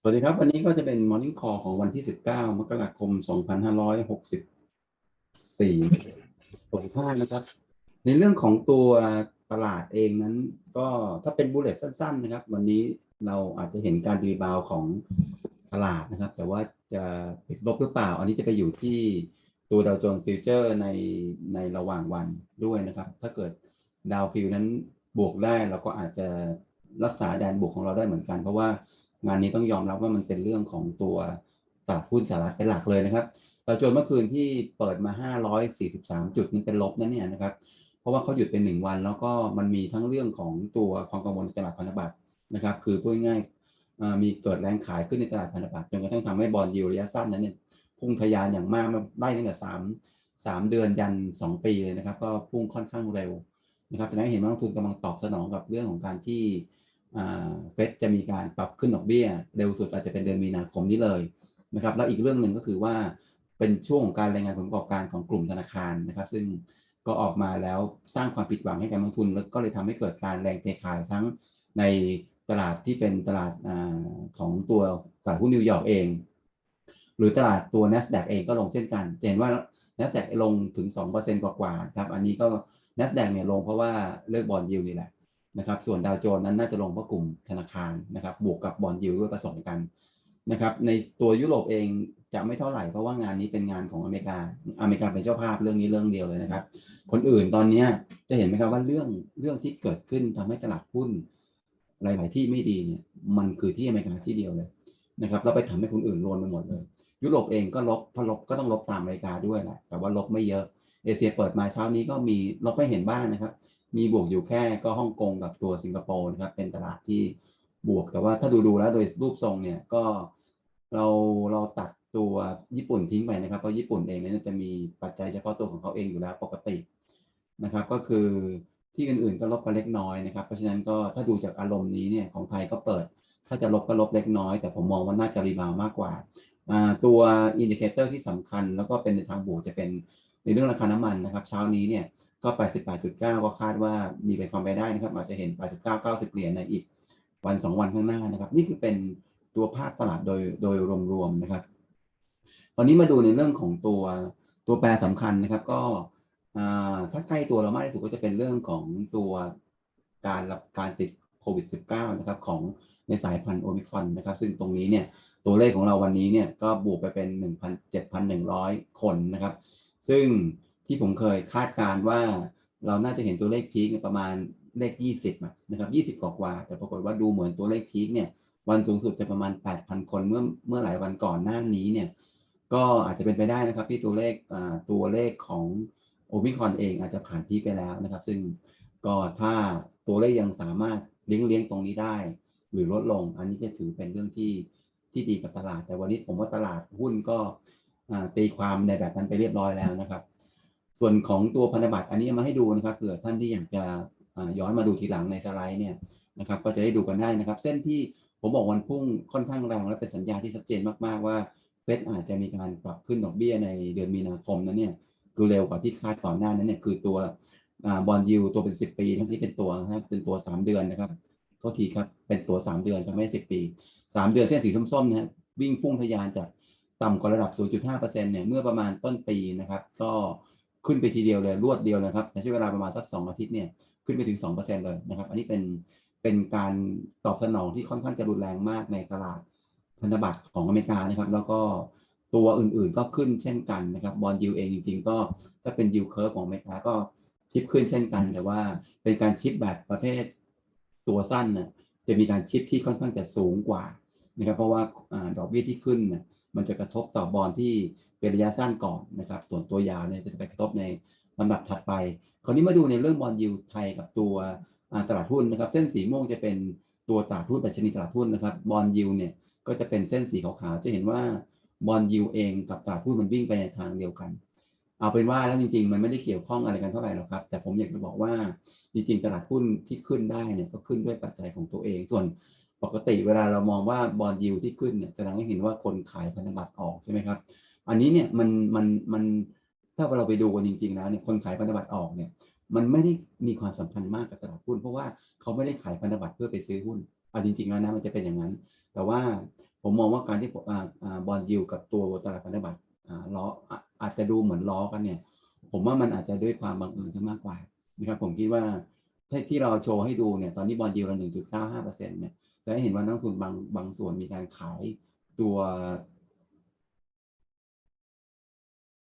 สวัสดีครับ วันนี้ก็จะเป็น Morning Call ของวันที่ 19 มกราคม 2564 65 นะครับ ในเรื่องของตัวตลาดเองนั้น ก็ถ้าเป็นบูเลตสั้น ๆ นะครับ วันนี้เราอาจจะเห็นการรีบาวของตลาดนะครับ แต่ว่าจะปิดลบหรือเปล่า อันนี้จะไปอยู่ที่ตัวดาวโจนส์ฟิวเจอร์ในในระหว่างวันด้วยนะครับ ถ้าเกิดดาวฟิวนั้นบวกได้เราก็อาจจะรักษาแดนบวกของเราได้เหมือนกัน เพราะว่า งานนี้ต้องยอมรับว่ามันเป็นเรื่องของตัวตลาดหุ้นสหรัฐเป็นหลักเลยนะครับดาจนเมื่อคืนที่เปิดมา 543 จุดนี่เป็นลบนั่นเนี่ยนะครับ เพราะว่าเขาหยุดเป็นหนึ่งวัน แล้วก็มันมีทั้งเรื่องของตัวความกังวลในตลาดพันธบัตรนะครับ คือพูดง่ายๆมีเกิดแรงขายขึ้นในตลาดพันธบัตรจนกระทั่งทำให้บอลยูระยะสั้นนั้นเนี่ยพุ่งทะยานอย่างมากมาได้ตั้งแต่สามสามเดือนยันสองปีเลยนะครับ ก็พุ่งค่อนข้างเร็วนะครับแสดงให้เห็นว่านักลงทุนกำลังตอบสนองกับเรื่องของการที่ เฟดจะมีการปรับขึ้นดอกเบี้ย เร็วสุดอาจจะเป็นเดือนมีนาคมนี้เลยนะครับ แล้วอีกเรื่องหนึ่งก็คือว่าเป็นช่วงของการรายงานผลประกอบการของกลุ่มธนาคารนะครับ ซึ่งก็ออกมาแล้วสร้างความผิดหวังให้กับนักลงทุน แล้วก็เลยทำให้เกิดการแรงเทขายทั้งในตลาดที่เป็นตลาดอของตัวตลาดหุ้นนิวยอร์กเอง หรือตลาดตัว NASDAQ เองก็ลงเช่นกันเห็นว่า NASDAQ ลงถึง 2%กว่าๆครับอันนี้ก็ NASDAQ เนี่ยลงเพราะว่าเลือกบอลยิวนี่แหละ นะครับ ส่วนดาวโจนส์นั้นน่าจะลงเพราะกลุ่มธนาคารนะครับ บวกกับบอลยิวด้วยผสมกันนะครับ ในตัวยุโรปเองจะไม่เท่าไหร่เพราะว่างานนี้เป็นงานของอเมริกา อเมริกาเป็นเจ้าภาพเรื่องนี้เรื่องเดียวเลยนะครับ คนอื่นตอนนี้จะเห็นไหมครับว่าเรื่องเรื่องที่เกิดขึ้นทำให้ตลาดหุ้นหลาย ๆ ที่ไม่ดีเนี่ยมันคือที่อเมริกาที่เดียวเลยนะครับแล้วไปทำให้คนอื่นรวนไปหมดเลย ยุโรปเองก็ลบพอลบก็ต้องลบตามอเมริกาด้วยแหละแต่ว่าลบไม่เยอะเอเชียเปิดมาเช้านี้ก็มีลบไม่เห็นบ้างนะครับ มีบวกอยู่แค่ก็ฮ่องกงกับตัวสิงคโปร์นะครับ เป็นตลาดที่บวกแต่ว่าถ้าดูดูแล้วโดยรูปทรงเนี่ยก็เราเราตัดตัวญี่ปุ่นทิ้งไปนะครับเพราะญี่ปุ่นเองเนี่ยจะมีปัจจัยเฉพาะตัวของเขาเองอยู่แล้วปกตินะครับ ก็คือที่อื่นๆก็ลบกันเล็กน้อยนะครับ เพราะฉะนั้นก็ถ้าดูจากอารมณ์นี้เนี่ยของไทยก็เปิด ถ้าจะลบก็ลบเล็กน้อย แต่ผมมองว่าน่าจะรีบาวมากกว่า ตัวอินดิเคเตอร์ที่สำคัญ แล้วก็เป็นในทางบวกจะเป็นในเรื่องราคาน้ำมันนะครับ เช้านี้เนี่ย ก็ 88.9 ก็คาดว่ามีเป็นความไปได้นะครับ อาจจะเห็น 89 90 เหรียญในอีกวัน 2 วันข้างหน้านะครับ นี่คือเป็นตัวภาพตลาดโดยโดยรวมๆนะครับตอนนี้มาดูในเรื่องของตัวตัวแปรสำคัญนะครับ ก็ถ้าใกล้ตัวเรามากที่สุดก็จะเป็นเรื่องของตัวการรับการติดโควิด -19 นะครับของในสายพันธุ์โอมิครอนนะครับ ซึ่งตรงนี้เนี่ยตัวเลขของเราวันนี้เนี่ยก็บวกไปเป็น 1,7,100 คนนะครับ ซึ่ง ที่ผมเคยคาดการณ์ว่าเราน่าจะเห็นตัวเลขพีคประมาณเลข 20นะครับ20 กว่าๆแต่ปรากฏว่าดูเหมือนตัวเลขพีคเนี่ยวันสูงสุดจะประมาณ 8,000 คนเมื่อเมื่อหลายวันก่อนหน้านี้เนี่ยก็อาจจะเป็นไปได้นะครับที่ตัวเลขตัวเลขของโอมิคอนเองอาจจะผ่านพีคไปแล้วนะครับ ซึ่งก็ถ้าตัวเลขยังสามารถเลี้ยงเลี้ยงตรงนี้ได้ หรือลดลง อันนี้จะถือเป็นเรื่องที่ที่ดีกับตลาด แต่วันนี้ผมว่าตลาดหุ้นก็ตีความในแบบนั้นไปเรียบร้อยแล้วนะครับ ส่วนของตัวพันธบัตรอันนี้มาให้ดูนะครับเผื่อท่านที่อยากจะย้อนมาดูทีหลังในสไลด์เนี่ยนะครับก็จะได้ดูกันได้นะครับ เส้นที่ผมบอกวันพุ่งค่อนข้างแรงและเป็นสัญญาที่ชัดเจนมากๆว่าเฟดอาจจะมีการปรับขึ้นดอกเบี้ยในเดือนมีนาคมนั้นเนี่ยคือเร็วกว่าที่คาดก่อนหน้านั้นเนี่ยคือตัวบอลยูตัวเป็น 10 ปีที่เป็นตัวนะครับเป็นตัว 3 เดือนนะครับโทษทีครับเป็นตัว 3 เดือนจะไม่สิปี 3 เดือนเส้นสีส้มๆนะวิ่งพุ่งทะยานจากต่ำกว่าระดับ 0.5%เนี่ยเมื่อประมาณต้นปีนะครับ ก็ ขึ้นไปทีเดียวเลยรวดเดียวนะครับในใช้เวลาประมาณสัก 2 อาทิตย์เนี่ยขึ้นไปถึง 2%เลยนะครับ อันนี้เป็นเป็นการตอบสนองที่ค่อนข้างจะรุนแรงมากในตลาดพันธบัตรของอเมริกานะครับ แล้วก็ตัวอื่นๆก็ขึ้นเช่นกันนะครับบอลยูเองจริง ๆ ก็ถ้าเป็นยูเคิร์ฟของอเมริกาก็ชิปขึ้นเช่นกัน แต่ว่าเป็นการชิปแบบประเภทตัวสั้นนะจะมีการชิปที่ค่อนข้างจะสูงกว่านะครับเพราะว่าดอกเบี้ยที่ขึ้นนะ มันจะกระทบต่อบอลที่เป็นระยะสั้นก่อนนะครับ ส่วนตัวยาวเนี่ยจะไปกระทบในลำดับถัดไป คราวนี้มาดูในเรื่องบอลยูไทยกับตัวตลาดหุ้นนะครับ เส้นสีม่วงจะเป็นตัวตลาดหุ้นแต่ชนิดตลาดหุ้นนะครับ บอลยูเนี่ยก็จะเป็นเส้นสีขาวๆจะเห็นว่าบอลยูเองกับตลาดหุ้นมันวิ่งไปในทางเดียวกัน เอาเป็นว่าแล้วจริง ๆ มันไม่ได้เกี่ยวข้องอะไรกันเท่าไหร่หรอกครับ แต่ผมอยากจะบอกว่าจริง ๆ ตลาดหุ้นที่ขึ้นได้เนี่ยก็ขึ้นด้วยปัจจัยของตัวเอง ส่วน ปกติเวลาเรามองว่าบอลยูที่ขึ้นเนี่ยแสดงให้เห็นว่าคนขายพันธบัตรออกใช่ไหมครับ อันนี้เนี่ยมันมันมันถ้าเราไปดูกันจริงๆแล้วเนี่ยคนขายพันธบัตรออกเนี่ยมันไม่ได้มีความสัมพันธ์มากกับตลาดหุ้น เพราะว่าเขาไม่ได้ขายพันธบัตรเพื่อไปซื้อหุ้นเอาจริงๆแล้วนะมันจะเป็นอย่างนั้น แต่ว่าผมมองว่าการที่บอลยูกับตัวตลาดพันธบัตรล้ออาจจะดูเหมือนล้อกันเนี่ยผมว่ามันอาจจะด้วยความบังเอิญซะมากกว่านะครับผมคิดว่าที่เราโชว์ให้ดูเนี่ยตอนนี้บอลยูละหนึ่งจุดเก้าห้าเปอร์เซ็นต์เนี่ย จะให้เห็นว่านักลงทุนบางบางส่วนมีการขายตัว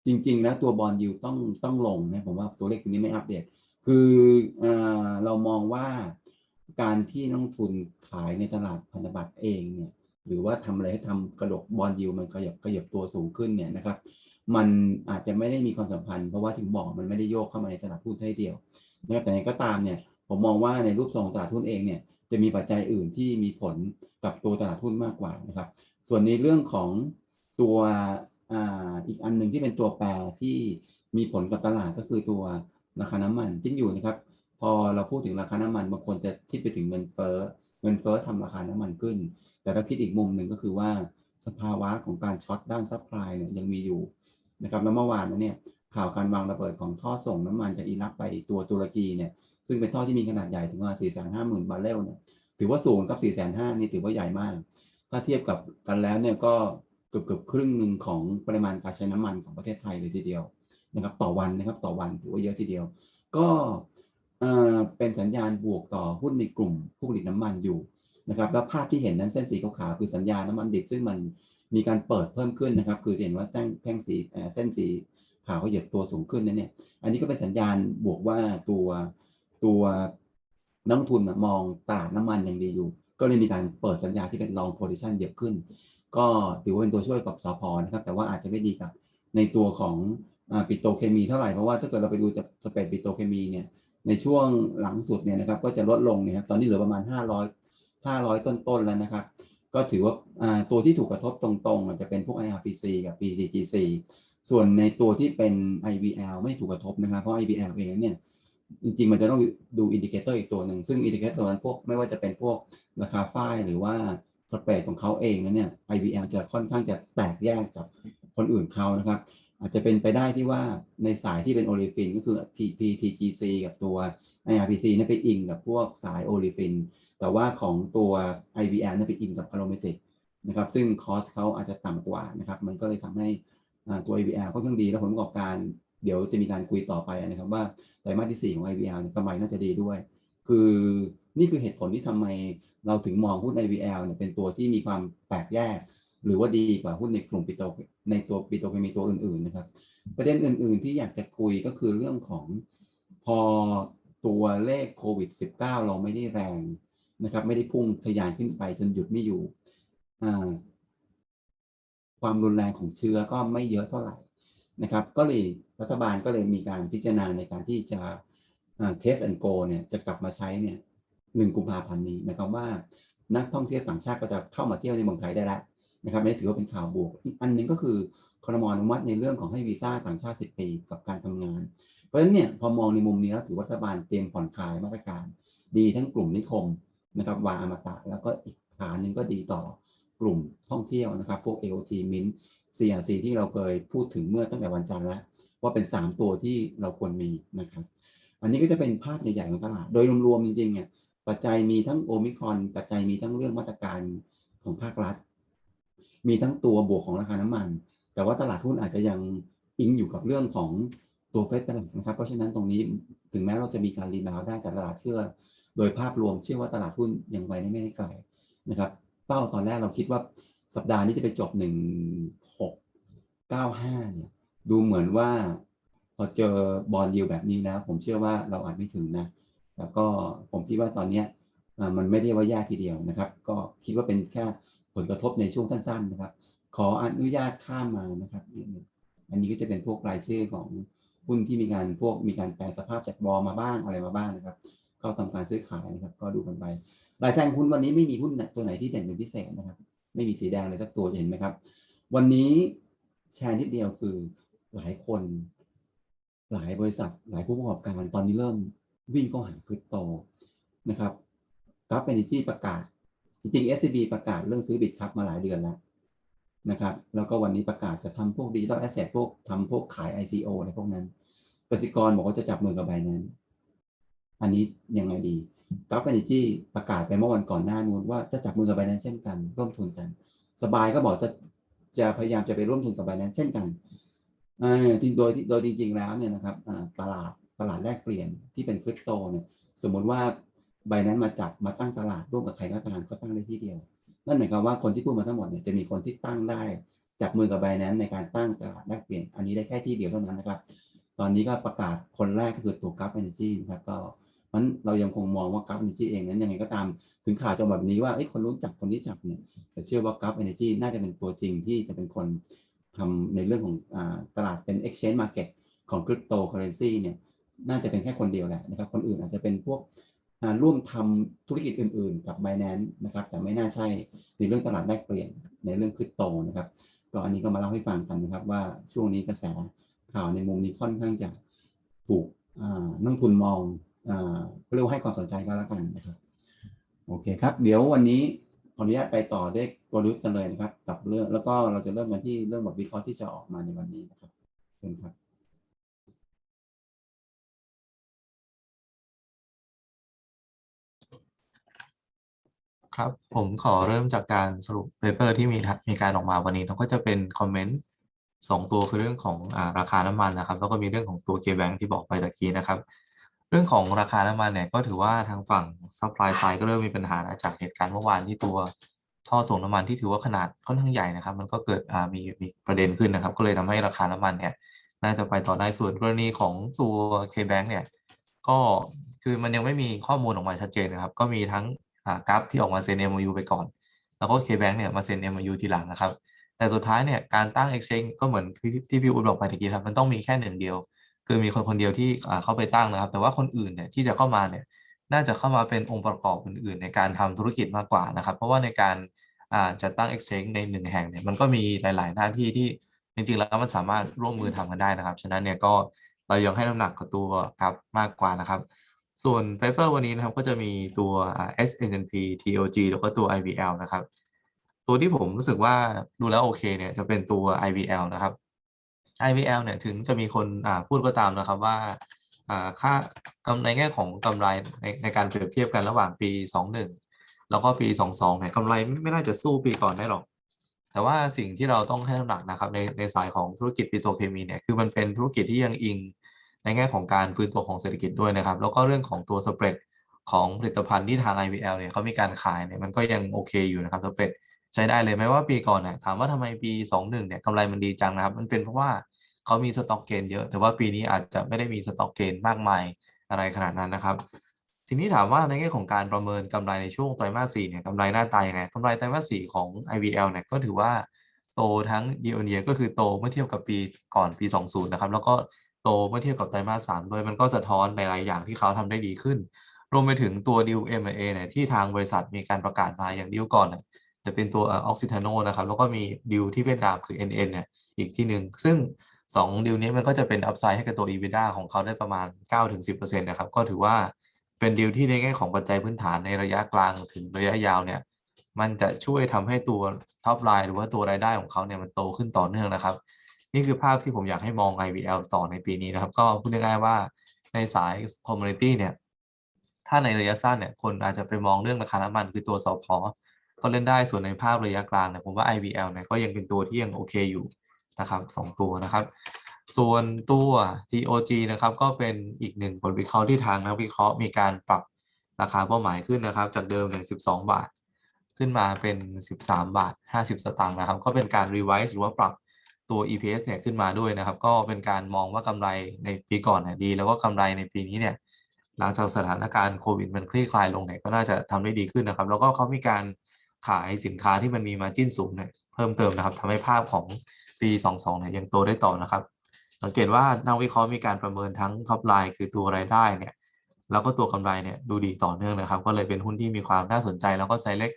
จริง ๆ แล้วตัวบอลยูต้องต้องลงนะผมว่าตัวเลขตัวนี้ไม่อัปเดต คือเออเรามองว่าการที่นักทุนขายในตลาดพันธบัตรเองเนี่ย หรือว่าทำอะไรให้ทำกระดกบอลยูมันขยับขยับตัวสูงขึ้นเนี่ยนะครับ มันอาจจะไม่ได้มีความสัมพันธ์เพราะว่าถึงบอกมันไม่ได้โยกเข้ามาในตลาดหุ้นให้เดียวนะครับแต่ยังไงก็ตามเนี่ยผมมองว่าในรูปทรงตลาดหุ้นเองเนี่ย จะมีปัจจัยอื่นที่มีผลกับตัวตลาดหุ้นมากกว่านะครับ ส่วนในเรื่องของตัวออีกอันหนึ่งที่เป็นตัวแปรที่มีผลกับตลาดก็คือตัวราคาน้ำมันจริงอยู่นะครับ พอเราพูดถึงราคาน้ำมันบางคนจะคิดไปถึงเงินเฟ้อเงินเฟ้อทำราคาน้ำมันขึ้น แต่ถ้าคิดอีกมุมหนึ่งก็คือว่าสภาวะของการช็อตด้านซัพพลายเนี่ยยังมีอยู่นะครับแล้วเมื่อวานนั้นเนี่ยข่าวการวางระเบิดของท่อส่งน้ำมันจากอิรักไปตัวตุรกีเนี่ย ซึ่งเป็นท่อที่มีขนาดใหญ่ถึงว่า4 5 0 0 0 0 บาร์เรลเนี่ยถือว่าสูงกับ 4 5 0 0 0นี่ถือว่าใหญ่มาก ถ้าเทียบกับกันแล้วเนี่ยก็เกือบเกือบครึ่งหนึ่งของปริมาณการใช้น้ำมันของประเทศไทยเลยทีเดียวนะครับต่อวันนะครับต่อวันถือว่าเยอะทีเดียว ก็เป็นสัญญาณบวกต่อหุ้นในกลุ่มผู้ผลิตน้ำมันอยู่นะครับแล้วภาพที่เห็นนั้นเส้นสีขาวๆคือสัญญาณน้ำมันดิบซึ่งมันมีการเปิดเพิ่มขึ้นนะครับ คือเห็นว่าแท่งแท่งสีเส้นสีขาวก็เหยียบตัวสูงขึ้นนั่นเนี่ย อันนี้ก็เป็นสัญญาณบวกว่าตัว ตัวนักทุนมองตลาดน้ำมันยังดีอยู่ ก็เลยมีการเปิดสัญญาที่เป็น long position เยอะขึ้น ก็ถือว่าเป็นตัวช่วยกับสพนะครับ แต่ว่าอาจจะไม่ดีกับในตัวของปิโตเคมีเท่าไหร่ เพราะว่าถ้าเกิดเราไปดูจากสเปดปิโตเคมีเนี่ย ในช่วงหลังสุดเนี่ยนะครับ ก็จะลดลงเนี่ยครับ ตอนนี้เหลือประมาณ 500 500 ต้นๆแล้วนะครับ ก็ถือว่าอ่าตัวที่ถูกกระทบตรงๆอาจจะเป็นพวก IRPC กับ PTGC ส่วนในตัวที่เป็น IVL ไม่ถูกกระทบนะครับ เพราะ IVL เองเนี่ย จริงๆ มันจะต้องดูอินดิเคเตอร์อีกตัวหนึ่ง ซึ่งอินดิเคเตอร์นั้นพวกไม่ว่าจะเป็นพวกราคาฝ้ายหรือว่าสเปรดของเขาเองนั้นเนี่ย IVL จะค่อนข้างจะแตกแยกจากคนอื่นเขานะครับ อาจจะเป็นไปได้ที่ว่าในสายที่เป็นโอลิฟินก็คือ PTGC กับตัว IRPC นั่นไปอิงกับพวกสายโอลิฟิน แต่ว่าของตัว IVL นั่นไปอิงกับอะโรเมติกนะครับ ซึ่งคอสเขาอาจจะต่ำกว่านะครับ มันก็เลยทำให้ตัว IVL ค่อนข้างดี และผลประกอบการ เดี๋ยวจะมีการคุยต่อไปนะครับว่าไตรมาสที่ 4 ของ IVL กำไรน่าจะดีด้วย คือนี่คือเหตุผลที่ทำไมเราถึงมองหุ้น IVL เนี่ยเป็นตัวที่มีความแปลกแยก หรือว่าดีกว่าหุ้นในกลุ่มปิโตในตัวปิโตเคมีตัวอื่นๆนะครับ ประเด็นอื่น ๆ ที่อยากจะคุยก็คือเรื่องของพอตัวเลขโควิด -19 เราไม่ได้แรงนะครับ ไม่ได้พุ่งทะยานขึ้นไปจนหยุดไม่อยู่ ความรุนแรงของเชื้อก็ไม่เยอะเท่าไหร่ นะครับ ก็เลยรัฐบาลก็เลยมีการพิจารณาในการที่จะเทสแอนโกเนี่ยจะกลับมาใช้เนี่ยหนึ่งกุมภาพันธ์นี้หมายความว่านักท่องเที่ยวต่างชาติก็จะเข้ามาเที่ยวในเมืองไทยได้แล้วนะครับนี่ถือว่าเป็นข่าวบวกอีกอันหนึงก็คือครมอนุมัติในเรื่องของให้วีซ่าต่างชาติ 10 ปีกับการทำงาน เพราะฉะนั้นเนี่ยพอมองในมุมนี้แล้วถือว่ารัฐบาลเตรียมผ่อนคลายมาตรการ ดีทั้งกลุ่มนิคมนะครับวาอมตะแล้วก็อีกขาหนึ่งก็ดีต่อกลุ่มท่องเที่ยวนะครับ พวก AOT Mint CRC ที่เราเคยพูดถึงเมื่อตั้งแต่วันจันทร์แล้ว ว่าเป็น 3 ตัวที่เราควรมีนะครับ อันนี้ก็จะเป็นภาพใหญ่ๆของตลาด โดยรวมๆจริงๆเนี่ยปัจจัยมีทั้งโอมิครอนปัจจัยมีทั้งเรื่องมาตรการของภาครัฐ มีทั้งตัวบวกของราคาน้ำมัน แต่ว่าตลาดหุ้นอาจจะยังอิงอยู่กับเรื่องของตัวเฟดเป็นหลักนะครับ เพราะฉะนั้นตรงนี้ถึงแม้เราจะมีการรีบาวด์ได้แต่ตลาดเชื่อ โดยภาพรวมเชื่อว่าตลาดหุ้นยังไปได้ไม่ไกลนะครับ เป้าตอนแรกเราคิดว่าสัปดาห์นี้จะไปจบ 1695เนี่ยดูเหมือนว่า พอเจอบอลยิวแบบนี้แล้ว ผมเชื่อว่าเราอาจไม่ถึงนะ แล้วก็ผมคิดว่าตอนเนี้ยมันไม่ได้ว่าแย่ทีเดียวนะครับ ก็คิดว่าเป็นแค่ผลกระทบในช่วงสั้นๆนะครับ ขออนุญาตข้ามมานะครับอันนี้ก็จะเป็นพวกรายชื่อของหุ้นที่มีการพวกมีการแปลสภาพจากบอมาบ้างอะไรมาบ้างนะครับเข้าทำการซื้อขายนะครับ ก็ดูกันไปรายแทงหุ้นวันนี้ไม่มีหุ้นตัวไหนที่เด่นเป็นพิเศษนะครับ ไม่มีสีแดงเลยสักตัวจะเห็นไหมครับ วันนี้แชร์นิดเดียวคือหลายคน หลายบริษัท หลายผู้ประกอบการตอนนี้เริ่มวิ่งเข้าหาคริปโตนะครับกราฟเอเนจีประกาศ จริงๆ SCB ประกาศเรื่องซื้อบิตครับมาหลายเดือนแล้วนะครับ แล้วก็วันนี้ประกาศจะทำพวกดิจิตอลแอสเซทพวกทำพวกขาย ICO อะไรพวกนั้นกสิกรบอกว่าจะจับมือกับไบนั้น อันนี้ยังไงดีกราฟเอเนจีประกาศไปเมื่อวันก่อนหน้านู้นว่าจะจับมือกับไบนั้นเช่นกัน ร่วมทุนกัน สบายก็บอกจะ จะพยายามจะไปร่วมทุนกับ Binance เช่นกันจริงโดยโดยจริง ๆ แล้วเนี่ยนะครับตลาดตลาดแลกเปลี่ยนที่เป็นคริปโตเนี่ยสมมุติว่า Binance มาจับมาตั้งตลาดร่วมกับใครก็ตามก็ตั้งได้ที่เดียว นั่นหมายความว่าคนที่พูดมาทั้งหมดเนี่ยจะมีคนที่ตั้งได้จับมือกับ Binance ในการตั้งตลาดแลกเปลี่ยน อันนี้ได้แค่ที่เดียวเท่านั้นนะครับ ตอนนี้ก็ประกาศคนแรกก็คือตัว g u f Energy นะครับก็ มันเรายังคงมองว่า g u f Energy เองนั้นยังไงก็ตามถึงข่าวจะแบบนี้ว่าเอ้คนรู้จักคนที่จับเนี่ยแต่เชื่อว่า g u f Energy น่าจะเป็นตัวจริงที่จะเป็นคนทำในเรื่องของอตลาดเป็น exchange market ของ cryptocurrency เนี่ยน่าจะเป็นแค่คนเดียวแหละนะครับ คนอื่นอาจจะเป็นพวกอ่าร่วมทำธุรกิจอื่นๆ กับ Binance นะครับ แต่ไม่น่าใช่ในเรื่องตลาดแลกเปลี่ยนในเรื่องคริปโตนะครับก็อันนี้ก็มาเล่าให้ฟังกันนะครับ ว่าช่วงนี้กระแสข่าวในมุมนี้ค่อนข้างจะถูกนักลงทุนมอง เรียกว่าให้ความสนใจก็แล้วกันนะครับโอเคครับ เดี๋ยววันนี้ขออนุญาตไปต่อด้วยกลยุทธ์กันเลยนะครับ กับเรื่องแล้วก็เราจะเริ่มกันที่เรื่องบทวิเคราะห์ที่จะออกมาในวันนี้นะครับเชิญครับครับผมขอเริ่มจากการสรุปเปเปอร์ที่มีทัมีการออกมาวันนี้แล้วก็จะเป็นคอมเมนต์สองตัวคือเรื่องของอาราคาน้ำมันนะครับ แล้วก็มีเรื่องของตัว K-Bank ที่บอกไปตะกี้นะครับ เรื่องของราคาน้ำมันเนี่ยก็ถือว่าทางฝั่ง supply side ก็เริ่มมีปัญหาจากเหตุการณ์เมื่อวานที่ตัวท่อส่งน้ำมันที่ถือว่าขนาดค่อนข้างใหญ่นะครับ มันก็เกิดมีมีประเด็นขึ้นนะครับ ก็เลยทำให้ราคาน้ำมันเนี่ยน่าจะไปต่อได้ส่วนกรณีของตัว K-Bank เนี่ยก็คือมันยังไม่มีข้อมูลออกมาชัดเจนนะครับ ก็มีทั้งกราฟที่ออกมาเซ็น MOU ไปก่อน แล้วก็ KBank เนี่ยมาเซ็น MOU ทีหลังนะครับ แต่สุดท้ายเนี่ยการตั้ง exchange ก็เหมือนที่พี่อุดบอกไปตะกี้ครับมันต้องมีแค่หนึ่งเดียว คือมีคนคนเดียวที่เข้าไปตั้งนะครับ แต่ว่าคนอื่นเนี่ยที่จะเข้ามาเนี่ยน่าจะเข้ามาเป็นองค์ประกอบอื่น ๆ ในการทำธุรกิจมากกว่านะครับ เพราะว่าในการจัดตั้ง exchange ในหนึ่งแห่งเนี่ยมันก็มีหลาย ๆ หน้าที่ที่จริง ๆ แล้วมันสามารถร่วมมือทำกันได้นะครับ ฉะนั้นเนี่ยก็เรายังให้น้ำหนักกับตัวครับมากกว่านะครับ ส่วนเปเปอร์วันนี้นะครับก็จะมีตัว SNP TOG แล้วก็ตัว IVL นะครับ ตัวที่ผมรู้สึกว่าดูแล้วโอเคเนี่ยจะเป็นตัว IVL นะครับ IVL เนี่ยถึงจะมีคนอ่าพูดก็ตามนะครับว่าอ่าค่ากำในแง่ของกำไรในในการเปรียบเทียบกันระหว่างปี 21 แล้วก็ปี 22เนี่ยกำไรไม่ไม่น่าจะสู้ปีก่อนได้หรอก แต่ว่าสิ่งที่เราต้องให้น้ำหนักนะครับในในสายของธุรกิจปิโตรเคมีเนี่ยคือมันเป็นธุรกิจที่ยังอิงในแง่ของการฟื้นตัวของเศรษฐกิจด้วยนะครับ แล้วก็เรื่องของตัวสเปรดของผลิตภัณฑ์ที่ทาง IVL เนี่ยเขามีการขายเนี่ยมันก็ยังโอเคอยู่นะครับสเปรด ใช้ได้เลยแม้ว่าปีก่อนเนี่ยถามว่าทำไมปี 21เนี่ยกำไรมันดีจังนะครับ มันเป็นเพราะว่าเขามีสต็อกเกนเยอะ แต่ว่าปีนี้อาจจะไม่ได้มีสต็อกเกนมากมายอะไรขนาดนั้นนะครับ ทีนี้ถามว่าในแง่ของการประเมินกำไรในช่วงไตรมาส4เนี่ยกำไรหน้าตายังไงกำไรไตรมาส4ของ IVL เนี่ยก็ถือว่าโตทั้ง year on year ก็คือโตเมื่อเทียบกับปีก่อนปี 20 นะครับ แล้วก็โตเมื่อเทียบกับไตรมาสสามด้วยมันก็สะท้อนหลาย ๆ อย่างที่เขาทำได้ดีขึ้น รวมไปถึงตัวดิว M&A เนี่ยที่ทางบริษัทมีการประกาศมาอย่างดิวก่อนเนี่ย จะเป็นตัวออกซิทานนะครับ แล้วก็มีดิวที่เวียดนามคือ NN เนี่ยอีกที่หนึ่งซึ่ง 2 ดิวนี้มันก็จะเป็นอัพไซด์ให้กับตัว EBITDA ของเขาได้ประมาณ 9-10%นะครับ ก็ถือว่าเป็นดิวที่ในแง่ของปัจจัยพื้นฐานในระยะกลางถึงระยะยาวเนี่ยมันจะช่วยทำให้ตัวท็อปไลน์หรือว่าตัวรายได้ของเขาเนี่ยมันโตขึ้นต่อเนื่องนะครับ นี่คือภาพที่ผมอยากให้มอง IVL ต่อในปีนี้นะครับ ก็พูดง่ายๆว่าในสาย Community เนี่ยถ้าในระยะสั้นเนี่ยคนอาจจะไปมองเรื่องราคาน้ำมันคือตัวสพ ก็เล่นได้ส่วนในภาพระยะกลางเนี่ยผมว่า IVL เนี่ยก็ยังเป็นตัวที่ยังโอเคอยู่นะครับสองตัวนะครับ ส่วนตัว TOG นะครับก็เป็นอีกหนึ่งผลวิเคราะห์ที่ทางนักวิเคราะห์มีการปรับราคาเป้าหมายขึ้นนะครับ จากเดิมเนี่ย12 บาท ขึ้นมาเป็น 13 บาท 50 สตางค์นะครับ ก็เป็นการ revise หรือว่าปรับตัว EPS เนี่ยขึ้นมาด้วยนะครับ ก็เป็นการมองว่ากำไรในปีก่อนเนี่ยดี แล้วก็กำไรในปีนี้เนี่ยหลังจากสถานการณ์โควิดมันคลี่คลายลงเนี่ยก็น่าจะทำได้ดีขึ้นนะครับ แล้วก็เขามีการ ขายสินค้าที่มันมีมาจิ้นสูงเนี่ยเพิ่มเติมนะครับทำให้ภาพของปี 22เนี่ยยังโตได้ต่อนะครับ สังเกตว่านักวิเคราะห์มีการประเมินทั้งท็อปไลน์คือตัวรายได้เนี่ยแล้วก็ตัวกำไรเนี่ยดูดีต่อเนื่องนะครับ ก็เลยเป็นหุ้นที่มีความน่าสนใจแล้วก็ไซเล็ก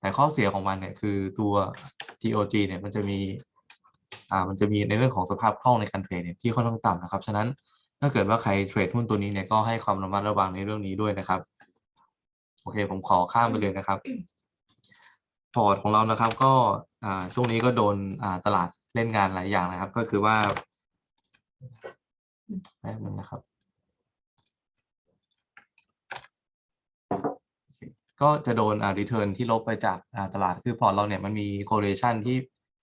แต่ข้อเสียของมันเนี่ยคือตัว TOG เนี่ยมันจะมีอ่ามันจะมีในเรื่องของสภาพคล่องในการเทรดเนี่ยที่ค่อนข้างต่ำนะครับ ฉะนั้นถ้าเกิดว่าใครเทรดหุ้นตัวนี้เนี่ยก็ให้ความระมัดระวังในเรื่องนี้ด้วยนะครับ โอเค ผมขอข้ามไปเลยนะครับ พอร์ตของเรานะครับ ก็ช่วงนี้ก็โดนตลาดเล่นงานหลายอย่างนะครับ ก็คือว่าแป๊บนึงนะครับ ก็จะโดนอ่า return ที่ลบไปจากอ่าตลาดคือพอร์ตเราเนี่ยมันมี correlation ที่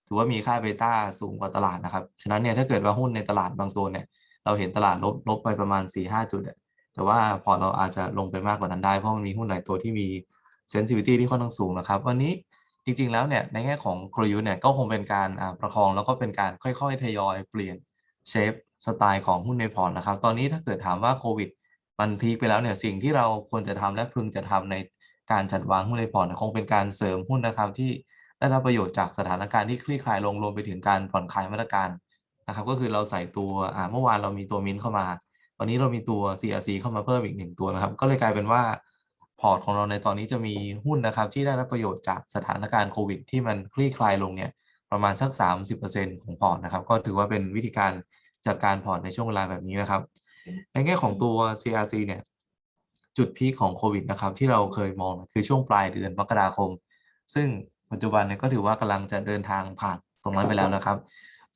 ถือว่ามีค่าเบต้าสูงกว่าตลาดนะครับ ฉะนั้นเนี่ยถ้าเกิดว่าหุ้นในตลาดบางตัวเนี่ย เราเห็นตลาดลบลบไปประมาณ 4-5 จุดแต่ว่าพอร์ตเราอาจจะลงไปมากกว่านั้นได้เพราะมันมีหุ้นหลายตัวที่มี sensitivity ที่ค่อนข้างสูงนะครับ วันนี้ จริงๆแล้วเนี่ยในแง่ของกลยุทธ์เนี่ยก็คงเป็นการประคองแล้วก็เป็นการค่อยๆทยอยเปลี่ยนเชฟสไตล์ของหุ้นในพอร์ตนะครับ ตอนนี้ถ้าเกิดถามว่าโควิดมันพีคไปแล้วเนี่ยสิ่งที่เราควรจะทำและพึงจะทำในการจัดวางหุ้นในพอร์ตคงเป็นการเสริมหุ้นนะครับที่ได้รับประโยชน์จากสถานการณ์ที่คลี่คลายลงรวมไปถึงการผ่อนคลายมาตรการนะครับก็คือเราใส่ตัวเมื่อวานเรามีตัวมินเข้ามา วันนี้เรามีตัว CRC เข้ามาเพิ่มอีกหนึ่งตัวนะครับ ก็เลยกลายเป็นว่า พอร์ตของเราในตอนนี้จะมีหุ้นนะครับที่ได้รับประโยชน์จากสถานการณ์โควิด ที่มันคลี่คลายลงเนี่ยประมาณสัก 30%ของพอร์ตนะครับ ก็ถือว่าเป็นวิธีการจัดการพอร์ตในช่วงเวลาแบบนี้นะครับ ในแง่ของตัว CRC เนี่ยจุดพีคของโควิดนะครับที่เราเคยมองคือช่วงปลายเดือนมกราคม ซึ่งปัจจุบันเนี่ยก็ถือว่ากำลังจะเดินทางผ่านตรงนั้นไปแล้วนะครับ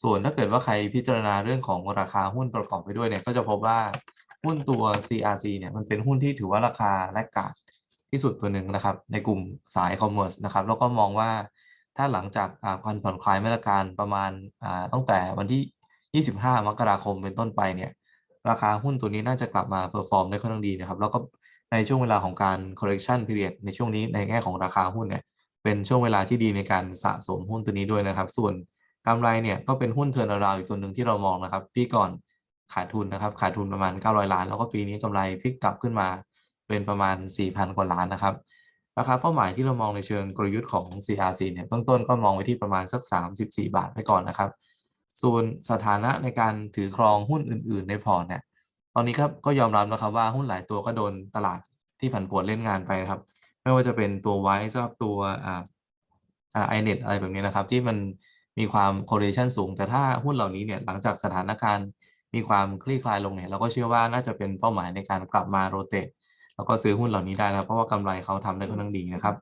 ส่วนถ้าเกิดว่าใครพิจารณาเรื่องของราคาหุ้นประกอบไปด้วยเนี่ยก็จะพบว่า หุ้นตัว CRC เนี่ยมันเป็นหุ้นที่ถือว่าราคาแลกกาดที่สุดตัวหนึ่งนะครับ ในกลุ่มสายคอมเมอร์สนะครับ แล้วก็มองว่าถ้าหลังจากอ่าการผ่อนคลายมาตรการประมาณตั้งแต่วันที่ 25 มกราคมเป็นต้นไปเนี่ยราคาหุ้นตัวนี้น่าจะกลับมาเพอร์ฟอร์มได้ค่อนข้างดีนะครับ แล้วก็ในช่วงเวลาของการ correction period ในช่วงนี้ในแง่ของราคาหุ้นเนี่ยเป็นช่วงเวลาที่ดีในการสะสมหุ้นตัวนี้ด้วยนะครับ ส่วนกำไรเนี่ยก็เป็นหุ้นเทอร์นาราวอีกตัวหนึ่งที่เรามองนะครับ ปีก่อน ขาดทุนนะครับ ขาดทุนประมาณ 900 ล้าน แล้วก็ปีนี้กำไรพลิกกลับขึ้นมาเป็นประมาณ 4,000 กว่าล้านนะครับราคาเป้าหมายที่เรามองในเชิงกลยุทธ์ของ CRC เนี่ยเบื้องต้นก็มองไว้ที่ประมาณสัก 34 บาทไปก่อนนะครับ ส่วนสถานะในการถือครองหุ้นอื่น ๆ ในพอร์ตเนี่ย ตอนนี้ครับก็ยอมรับนะครับว่าหุ้นหลายตัวก็โดนตลาดที่ผันผวนเล่นงานไปนะครับ ไม่ว่าจะเป็นตัวไว้สำหรับตัวอ่าอ่าไอเน็ตอะไรแบบนี้นะครับ ที่มันมีความ correlation สูง แต่ถ้าหุ้นเหล่านี้เนี่ยหลังจากสถานการณ์ มีความคลี่คลายลงเนี่ยเราก็เชื่อว่าน่าจะเป็นเป้าหมายในการกลับมาโรเตตแล้วก็ซื้อหุ้นเหล่านี้ได้นะเพราะว่ากำไรเขาทำได้ค่อนข้างดีนะครับ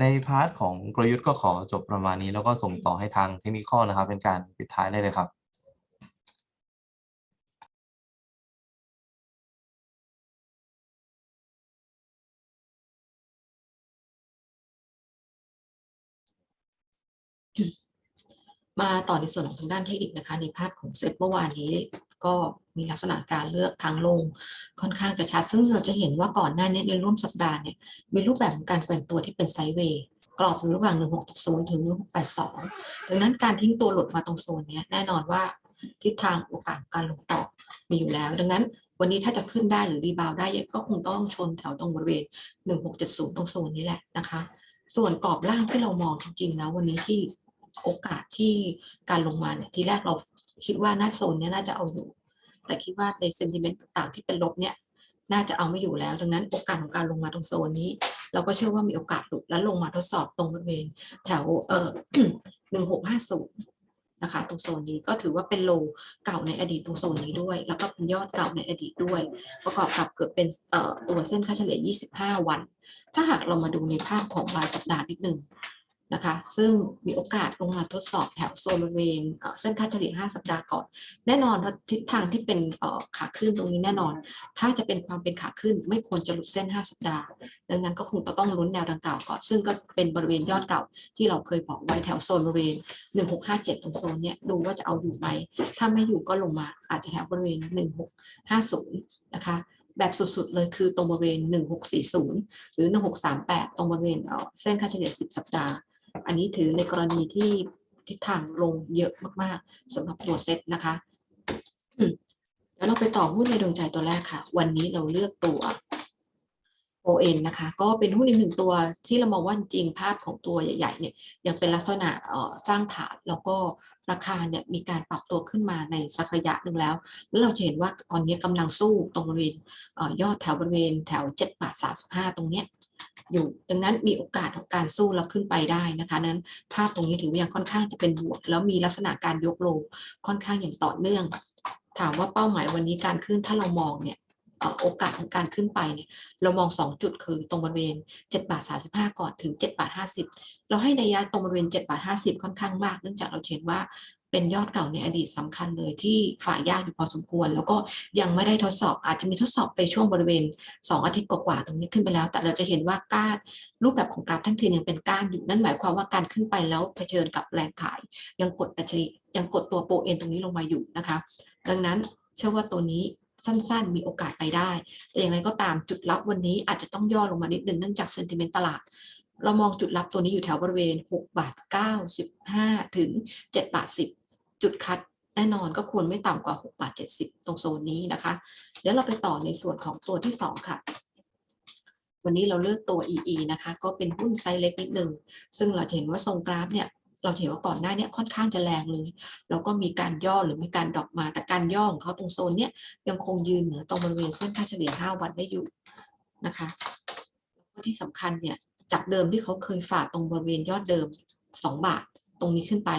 ในพาร์ทของกลยุทธ์ก็ขอจบประมาณนี้แล้วก็ส่งต่อให้ทางเทคนิคนะครับ เป็นการปิดท้ายได้เลยครับ มาต่อในส่วนของทางด้านเทคนิคนะคะ ในภาคของเซตเมื่อวานนี้ก็มีลักษณะการเลือกทางลงค่อนข้างจะชัด ซึ่งเราจะเห็นว่าก่อนหน้านี้ในร่วมสัปดาห์เนี่ยมีรูปแบบของการแกว่งตัวที่เป็นไซด์เวย์กรอบอยู่ระหว่าง 16.0 ถึง 1682 ดังนั้นการทิ้งตัวหลุดมาตรงโซนนี้แน่นอนว่าทิศทางโอกาสการลงต่อมีอยู่แล้ว ดังนั้นวันนี้ถ้าจะขึ้นได้หรือรีบาวได้ก็คงต้องชนแถวตรงบริเวณ 1670 ตรงโซนนี้แหละนะคะ ส่วนกรอบล่างที่เรามองจริงๆแล้ววันนี้ที่ โอกาสที่การลงมาเนี่ยทีแรกเราคิดว่าหน้าโซนเนี้ยน่าจะเอาอยู่ แต่คิดว่าในเซนติเมนต์ต่างๆที่เป็นลบเนี่ยน่าจะเอาไม่อยู่แล้ว ดังนั้นโอกาสของการลงมาตรงโซนนี้ เราก็เชื่อว่ามีโอกาสหลุดและลงมาทดสอบตรงบริเวณแถวเอ่อหนึ่งหกห้าศูนย์นะคะตรงโซนนี้ก็ถือว่าเป็นโลเก่าในอดีตตรงโซนนี้ด้วย แล้วก็เป็นยอดเก่าในอดีตด้วย ประกอบกับเกิดเป็นเอ่อตัวเส้นค่าเฉลี่ย 25 วัน ถ้าหากเรามาดูในภาพของรายสัปดาห์นิดหนึ่ง นะคะ ซึ่งมีโอกาสลงมาทดสอบแถวโซนบริเวณเส้นค่าเฉลี่ย 5 สัปดาห์ก่อน แน่นอนว่าทิศทางที่เป็นขาขึ้นตรงนี้แน่นอน ถ้าจะเป็นความเป็นขาขึ้นไม่ควรจะหลุดเส้น 5 สัปดาห์ ดังนั้นก็คงจะต้องลุ้นแนวดังกล่าวก่อน ซึ่งก็เป็นบริเวณยอดเก่าที่เราเคยบอกไว้แถวโซนบริเวณ 1657 ตรงโซนเนี้ยดูว่าจะเอาอยู่ไหม ถ้าไม่อยู่ก็ลงมาอาจจะแถวบริเวณ 1650 นะคะแบบสุดๆเลยคือตรงบริเวณ 1640 หรือ 1638 ตรงบริเวณเส้นค่าเฉลี่ย 10 สัปดาห์ อันนี้ถือในกรณีที่ทิศทางลงเยอะมากๆสำหรับตัวเซ็ตนะคะแล้วเราไปต่อหุ้นในดวงใจตัวแรกค่ะ วันนี้เราเลือกตัว ON นะคะ ก็เป็นหุ้นอีกหนึ่งตัวที่เรามองว่าจริงภาพของตัวใหญ่ๆเนี่ยยังเป็นลักษณะสร้างฐานแล้วก็ราคาเนี่ยมีการปรับตัวขึ้นมาในสักระยะหนึ่งแล้ว แล้วเราจะเห็นว่าตอนนี้กำลังสู้ตรงบริเวณยอดแถวบริเวณแถว7บาท35 ตรงเนี้ย อยู่ ดังนั้นมีโอกาสของการสู้แล้วขึ้นไปได้นะคะ นั้นภาพตรงนี้ถือว่ายังค่อนข้างจะเป็นบวก แล้วมีลักษณะการยกโลค่อนข้างอย่างต่อเนื่อง ถามว่าเป้าหมายวันนี้การขึ้นถ้าเรามองเนี่ยโอกาสของการขึ้นไปเนี่ยเรามอง 2 จุดคือตรงบริเวณ7บาท35 ก่อนถึง7บาท50 เราให้ในยยะตรงบริเวณ7บาท50 ค่อนข้างมาก เนื่องจากเราเห็นว่า เป็นยอดเก่าในอดีตสำคัญเลยที่ฝ่ายยากอยู่พอสมควร แล้วก็ยังไม่ได้ทดสอบอาจจะมีทดสอบไปช่วงบริเวณ 2 อาทิตย์กว่าๆตรงนี้ขึ้นไปแล้ว แต่เราจะเห็นว่าก้านรูปแบบของกราฟแท่งเทียนยังเป็นก้านอยู่นั่นหมายความว่าการขึ้นไปแล้วเผชิญกับแรงขาย ยังกดดัชนียังกดตัวโปรเอ็นตรงนี้ลงมาอยู่นะคะ ดังนั้นเชื่อว่าตัวนี้สั้นๆ มีโอกาสไปได้ แต่อย่างไรก็ตามจุดรับวันนี้อาจจะต้องย่อลงมานิดนึงเนื่องจากเซนติเมนต์ตลาด เรามองจุดรับตัวนี้อยู่แถวบริเวณ 6 บาท 95 ถึง 7 บาท 10 จุดคัดแน่นอนก็ควรไม่ต่ำกว่า6บาท70 ตรงโซนนี้นะคะ เดี๋ยวเราไปต่อในส่วนของตัวที่ 2 ค่ะ วันนี้เราเลือกตัว EE นะคะ ก็เป็นหุ้นไซส์เล็กนิดหนึ่ง ซึ่งเราเห็นว่าทรงกราฟเนี่ย เราเห็นว่าก่อนหน้าเนี้ค่อนข้างจะแรงเลย แล้วก็มีการย่อหรือมีการดรอปมา แต่การย่อของเขาตรงโซนเนี้ยยังคงยืนเหนือตรงบริเวณเส้นค่าเฉลี่ย 5 วันได้อยู่นะคะที่สำคัญเนี่ยจากเดิมที่เขาเคยฝ่าตรงบริเวณยอดเดิม 2 บาท ตรงนี้ขึ้นไป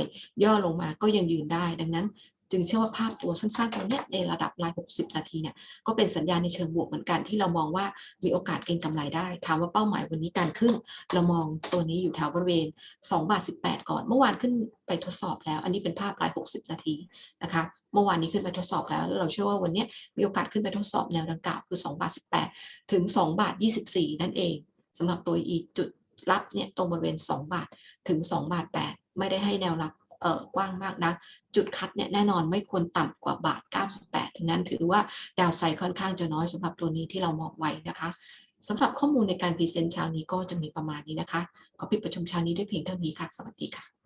ย่อลงมาก็ยังยืนได้ ดังนั้น จึงเชื่อว่าภาพตัวสั้นๆตรงนี้ในระดับราย 60 นาทีเนี่ยก็เป็นสัญญาณในเชิงบวกเหมือนกันที่เรามองว่ามีโอกาสเก็งกำไรได้ ถามว่าเป้าหมายวันนี้การขึ้น เรามองตัวนี้อยู่แถวบริเวณ2บาท18 ก่อน เมื่อวานขึ้นไปทดสอบแล้ว อันนี้เป็นภาพราย 60 นาทีนะคะ เมื่อวานนี้ขึ้นไปทดสอบแล้วแล้ว เราเชื่อว่าวันนี้มีโอกาสขึ้นไปทดสอบแนวดังกล่าวคือ2บาท18 ถึง2บาท24 นั่นเองสำหรับตัวอีจุดรับเนี่ยตรงบริเวณ 2 บาทถึง 2 บาท 8 ไม่ได้ให้แนวรับเออกว้างมากนะจุดคัดเนี่ยแน่นอนไม่ควรต่ำกว่าบาท 98ดังนั้นถือว่าดาวไซค่อนข้างจะน้อยสำหรับตัวนี้ที่เรามองไว้นะคะสำหรับข้อมูลในการพรีเซนต์เช้านี้ก็จะมีประมาณนี้นะคะ ขอปิดประชุมเช้านี้ด้วยเพียงเท่านี้ค่ะ สวัสดีค่ะ